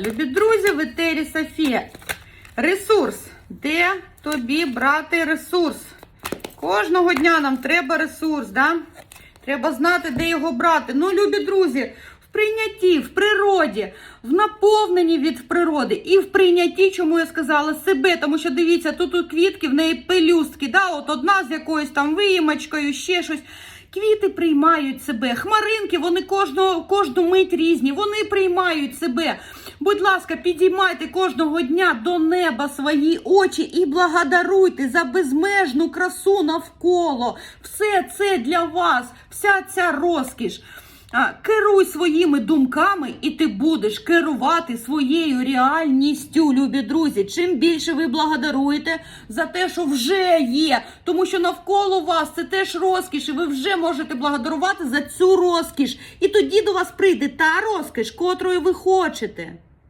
Любі друзі, в етері Софія. Ресурс. Де тобі брати ресурс? Кожного дня нам треба ресурс, да? Треба знати, де його брати. Ну, любі друзі, в прийнятті, в природі, в наповненні від природи і в прийнятті, чому я сказала себе. Тому що дивіться, тут у квітки в неї пелюстки, да? от одна з якоюсь там виїмочкою, ще щось. Квіти приймають себе, хмаринки, вони кожного, кожну мить різні, вони приймають себе. Будь ласка, підіймайте кожного дня до неба свої очі і благодаруйте за безмежну красу навколо. Все це для вас, вся ця розкіш. Керуй своїми думками, і ти будеш керувати своєю реальністю, любі друзі. Чим більше ви благодаруєте за те, що вже є, тому що навколо вас це теж розкіш, і ви вже можете благодарувати за цю розкіш. І тоді до вас прийде та розкіш, котрої ви хочете.